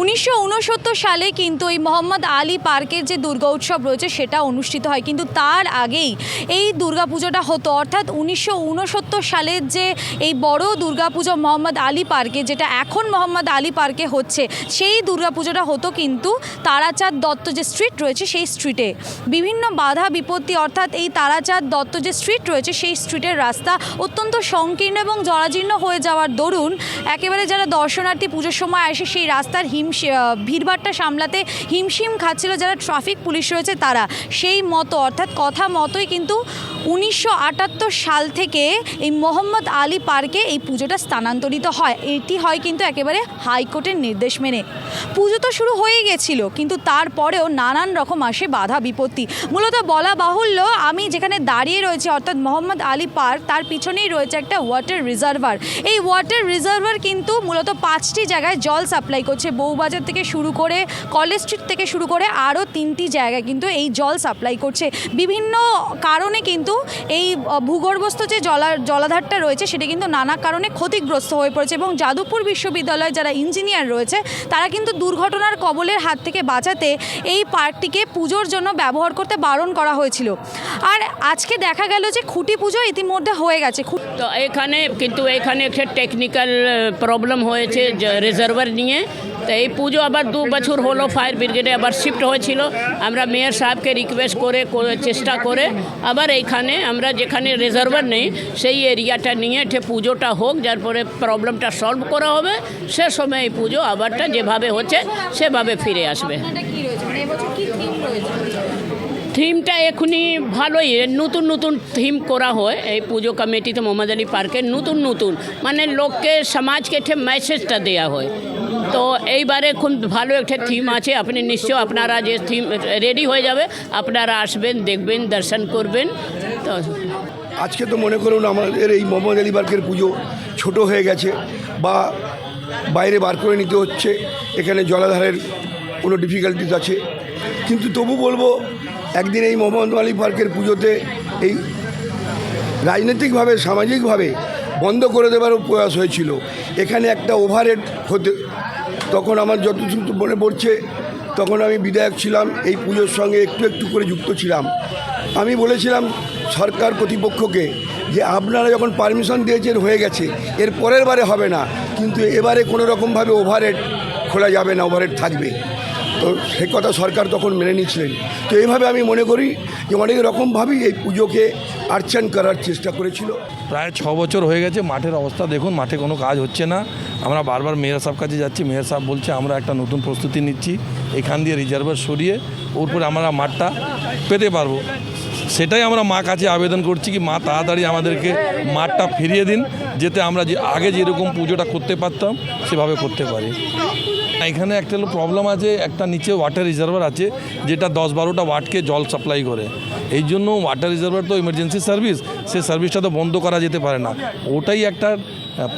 উনিশশো উনসত্তর সালে কিন্তু এই মোহাম্মদ আলী পার্কের যে দুর্গা উৎসব রয়েছে, সেটা অনুষ্ঠিত হয়। কিন্তু তার আগেই এই দুর্গাপুজোটা হতো। অর্থাৎ উনিশশো উনসত্তর সালের যে এই বড় দুর্গাপুজো মোহাম্মদ আলী পার্কে, যেটা এখন মোহাম্মদ আলী পার্কে হচ্ছে, সেই দুর্গাপুজোটা হতো কিন্তু তারাচাঁদ দত্ত যে স্ট্রিট রয়েছে, সেই স্ট্রিটে। বিভিন্ন বাধা বিপত্তি, অর্থাৎ এই তারাচাঁদ দত্ত যে স্ট্রিট রয়েছে, সেই স্ট্রিটের রাস্তা অত্যন্ত সংকীর্ণ এবং জরাজীর্ণ হয়ে যাওয়ার দরুন, একেবারে যারা দর্শনার্থী পুজোর সময় আসে, সেই রাস্তার হিম ভিড়ভাট্টা সামলাতে হিমশিম খাচ্ছিল যারা ট্রাফিক পুলিশ রয়েছে তারা। সেই মতো, অর্থাৎ কথা মতোই কিন্তু উনিশশো আটাত্তর সাল থেকে এই মোহাম্মদ আলী পার্কে এই পুজোটা স্থানান্তরিত হয়। এটি হয় কিন্তু একেবারে হাইকোর্টের নির্দেশ মেনে। পুজো তো শুরু হয়ে গেছিল, কিন্তু তারপরেও নানান রকম আসে বাধা বিপত্তি। মূলত বলা বাহুল্য, আমি যেখানে দাঁড়িয়ে রয়েছি, অর্থাৎ মোহাম্মদ আলী পার্ক, তার পিছনেই রয়েছে একটা ওয়াটার রিজার্ভার। এই ওয়াটার রিজার্ভার কিন্তু মূলত পাঁচটি জায়গায় জল সাপ্লাই করছে। বউবাজার থেকে শুরু করে, কলেজ স্ট্রিট থেকে শুরু করে, আরও তিনটি জায়গায় কিন্তু এই জল সাপ্লাই করছে। বিভিন্ন কারণে কিন্তু এই ভূগর্ভস্থ যে জলা, জলাধারটা রয়েছে সেটা কিন্তু নানা কারণে ক্ষতিগ্রস্ত হয়ে পড়েছে এবং যাদবপুর বিশ্ববিদ্যালয়ে যারা ইঞ্জিনিয়ার রয়েছে, তারা কিন্তু দুর্ঘটনার কবলের হাত থেকে বাঁচাতে এই পার্কটিকে পুজোর জন্য ব্যবহার করতে বারণ করা হয়েছিল। আর আজকে দেখা গেল যে খুঁটি পুজো ইতিমধ্যে হয়ে গেছে। এখানে, কিন্তু এখানে একটা টেকনিক্যাল প্রবলেম হয়েছে রিজার্ভার নিয়ে। তো এই পুজো আবার দু বছর হলো ফায়ার ব্রিগেডে আবার শিফট হয়েছিল। আমরা মেয়র সাহেবকে রিকোয়েস্ট করে চেষ্টা করে আবার এইখানে আমরা যেখানে রিজার্ভার নেই সেই এরিয়াটা নিয়ে এঠে পুজোটা হোক যার পরে প্রবলেমটা সলভ করা হবে সে সময় এই পুজো আবারটা যেভাবে হচ্ছে সেভাবে ফিরে আসবে। থিমটা এখনই ভালোই নতুন নতুন থিম করা হয় এই পুজো কমিটিতে মোহাম্মদ আলী পার্কে নতুন নতুন। মানে লোককে সমাজকে একটা মেসেজটা দেওয়া হয়। তো এইবারে খুব ভালো একটা থিম আছে। আপনি নিশ্চয় আপনারা যে থিম রেডি হয়ে যাবে, আপনারা আসবেন, দেখবেন, দর্শন করবেন। তো আজকে তো মনে করুন আমাদের এই মোহাম্মদ আলী পার্কের পুজো ছোট হয়ে গেছে বা বাইরে বার করে নিতে হচ্ছে, এখানে জলাধারের কোনো ডিফিকাল্টিস আছে। কিন্তু তবু বলব, একদিন এই মোহাম্মদ আলী পার্কের পুজোতে এই রাজনৈতিকভাবে, সামাজিকভাবে বন্ধ করে দেওয়ারও প্রয়াস হয়েছিল। এখানে একটা ওভারহেড হতে তখন আমার যতটুকু মনে পড়ছে, তখন আমি বিধায়ক ছিলাম, এই পুজোর সঙ্গে একটু একটু করে যুক্ত ছিলাম। আমি বলেছিলাম সরকার কর্তৃপক্ষকে যে আপনারা যখন পারমিশন দিয়েছেন হয়ে গেছে, এর পরের বারে হবে না, কিন্তু এবারে কোনো রকমভাবে ওভারহেড খোলা যাবে না ওভারহেড থাকবে। তো সে কথা সরকার তখন মেনে নিয়েছিলেন তো এইভাবে আমি মনে করি যে অনেক রকমভাবেই এই পুজোকে আর্চান করার চেষ্টা করেছিল। প্রায় ছ বছর হয়ে গেছে, মাঠের অবস্থা দেখুন, মাঠে কোনো কাজ হচ্ছে না। আমরা বারবার মেয়র সাহেব কাছে যাচ্ছি, মেয়র সাহেব বলছে, আমরা একটা নতুন প্রস্তুতি নিচ্ছি, এখান দিয়ে রিজার্ভার সরিয়ে ওর পরে আমরা মাঠটা পেতে পারব। সেটাই আমরা মা কাছে আবেদন করছি কি, মা, তাড়াতাড়ি আমাদেরকে মাঠটা ফিরিয়ে দিন, যেতে আমরা যে, আগে যেরকম পুজোটা করতে পারতাম, সেভাবে করতে পারি। এখানে একটা হলো প্রবলেম আছে একটা নিচে ওয়াটার রিজার্ভার আছে যেটা দশ বারোটা ওয়াটকে জল সাপ্লাই করে। এই জন্য ওয়াটার রিজার্ভার তো ইমার্জেন্সি সার্ভিস সে সার্ভিসটা তো বন্ধ করা যেতে পারে না। ওটাই একটা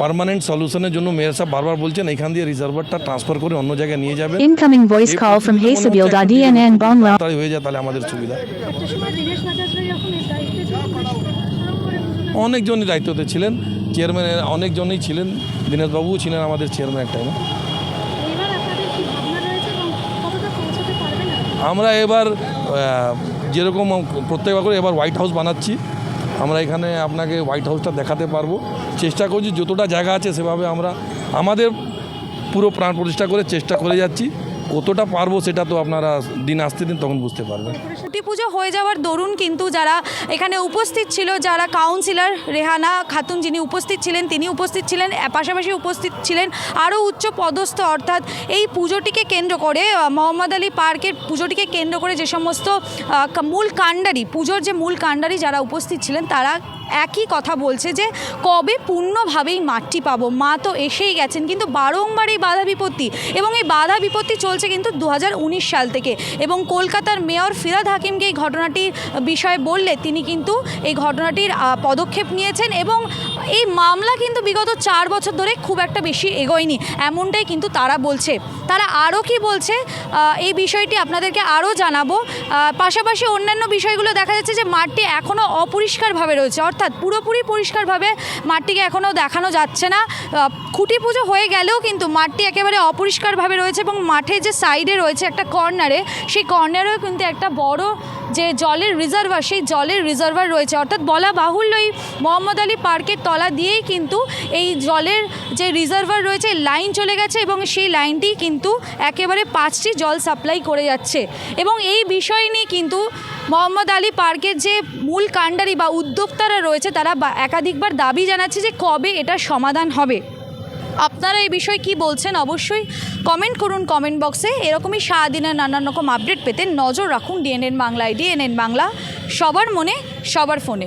পার্মানেন্ট সলিউশনের জন্য মেয়র সাহেব বারবার বলছেন এখান দিয়ে রিজার্ভারটা ট্রান্সফার করে অন্য জায়গায় নিয়ে যাবে। Incoming Incoming voice call from Haysabil.dnn Bonla. তাড়াতাড়ি হয়ে যায় তাহলে আমাদের সুবিধা। অনেকজনই দায়িত্বতে ছিলেন চেয়ারম্যান অনেকজনই ছিলেন দীনেশবাবুও ছিলেন আমাদের চেয়ারম্যান টাইমে এবার আপনাদের কি ভাবনা রয়েছে এবং কতটা পৌঁছাতে পারবেন আপনারা? আমরা এবার যেরকম প্রত্যেকবার করে এবার হোয়াইট হাউস বানাচ্ছি, আমরা এখানে আপনাকে হোয়াইট হাউসটা দেখাতে পারব। চেষ্টা করছি, যতটা জায়গা আছে সেভাবে আমরা, আমাদের পুরো প্রাণ প্রতিষ্ঠা করে চেষ্টা করে যাচ্ছি। কতটা পারব সেটা তো আপনারা দিন আসতে দিন তখন বুঝতে পারবেন। খুঁটি পুজো হয়ে যাওয়ার দরুন কিন্তু যারা এখানে উপস্থিত ছিল, যারা কাউন্সিলর রেহানা খাতুন যিনি উপস্থিত ছিলেন, তিনি উপস্থিত ছিলেন পাশাপাশি উপস্থিত ছিলেন আরও উচ্চ পদস্থ অর্থাৎ এই পুজোটিকে কেন্দ্র করে মোহাম্মদ আলী পার্কের পুজোটিকে কেন্দ্র করে যে সমস্ত মূল কাণ্ডারি, পুজোর যে মূল কাণ্ডারি যারা উপস্থিত ছিলেন, তারা একই কথা বলছে যে কবে পূর্ণভাবেই মাঠটি পাবো। মা তো এসেই গেছেন, কিন্তু বারংবার এই বাধা বিপত্তি এবং এই বাধা বিপত্তি চলছে কিন্তু দু হাজার উনিশ সাল থেকে এবং কলকাতার মেয়র ফিরাদ হাকিমকে এই ঘটনাটির বিষয়ে বললে তিনি কিন্তু এই ঘটনাটির পদক্ষেপ নিয়েছেন এবং এই মামলা কিন্তু বিগত চার বছর ধরে খুব একটা বেশি এগোয়নি, এমনটাই কিন্তু তারা বলছে। তারা আরও কি বলছে এই বিষয়টি আপনাদেরকে আরও জানাব। পাশাপাশি অন্যান্য বিষয়গুলো দেখা যাচ্ছে যে মাঠটি এখনও অপরিষ্কারভাবে রয়েছে, অর্থাৎ অর্থাৎ পুরোপুরি পরিষ্কারভাবে মাঠটিকে এখনও দেখানো যাচ্ছে না। খুঁটি পুজো হয়ে গেলেও কিন্তু মাঠটি একেবারে অপরিষ্কারভাবে রয়েছে এবং মাঠে যে সাইডে রয়েছে একটা কর্নারে, সেই কর্নারেও কিন্তু একটা বড় যে জলের রিজার্ভার, সেই জলের রিজার্ভার রয়েছে। অর্থাৎ বলা বাহুল্য এই মোহাম্মদ আলী পার্কের তলা দিয়েই কিন্তু এই জলের যে রিজার্ভার রয়েছে লাইন চলে গেছে এবং সেই লাইনটি কিন্তু একেবারে পাঁচটি জল সাপ্লাই করে যাচ্ছে। এবং এই বিষয় নিয়ে কিন্তু মোহাম্মদ আলী পার্কের যে মূল কাণ্ডারি বা উদ্যোক্তারা রয়েছে, তারা একাধিকবার দাবি জানাচ্ছে যে কবে এটা সমাধান হবে। আপনারা এই বিষয়ে কি বলছেন? অবশ্যই কমেন্ট করুন কমেন্ট বক্সে। এরকমই সারাদিনের নানান রকম আপডেট পেতে নজর রাখুন ডিএনএন বাংলায়। ডিএনএন বাংলা, সবার মনে, সবার ফোনে।